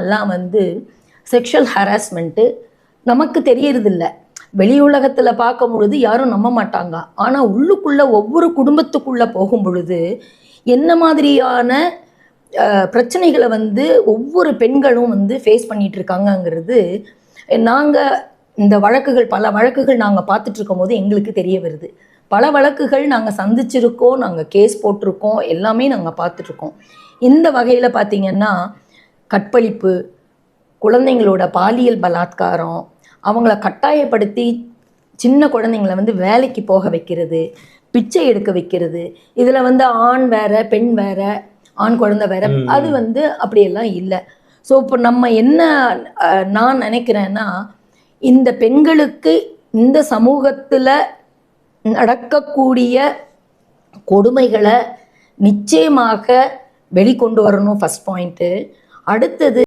எல்லாம் வந்து sexual harassment நமக்கு தெரியறதில்ல. வெளி உலகத்தில் பார்க்கும் பொழுது யாரும் நம்ப மாட்டாங்க. ஆனால் உள்ளுக்குள்ள ஒவ்வொரு குடும்பத்துக்குள்ளே போகும் பொழுது என்ன மாதிரியான பிரச்சனைகளை வந்து ஒவ்வொரு பெண்களும் வந்து ஃபேஸ் பண்ணிட்டு இருக்காங்கங்கிறது நாங்கள் இந்த வழக்குகள் பல வழக்குகள் நாங்கள் பார்த்துட்ருக்கும் போது எங்களுக்கு தெரிய வருது. பல வழக்குகள் நாங்கள் சந்திச்சிருக்கோம் நாங்கள் கேஸ் போட்டிருக்கோம் எல்லாமே நாங்கள் பார்த்துட்ருக்கோம் இந்த வகையில் பார்த்தீங்கன்னா கற்பழிப்பு குழந்தைங்களோட பாலியல் பலாத்காரம் அவங்கள கட்டாயப்படுத்தி சின்ன குழந்தைங்கள வந்து வேலைக்கு போக வைக்கிறது பிச்சை எடுக்க வைக்கிறது. இதில் வந்து ஆண் வேற பெண் வேற ஆண் குழந்தை வேற. அது வந்து அப்படியெல்லாம் இல்லை. ஸோ இப்போ நம்ம என்ன நான் நினைக்கிறேன்னா இந்த பெண்களுக்கு இந்த சமூகத்தில் நடக்கக்கூடிய கொடுமைகளை நிச்சயமாக வெளிக்கொண்டு வரணும் ஃபஸ்ட் பாயிண்ட்டு அடுத்தது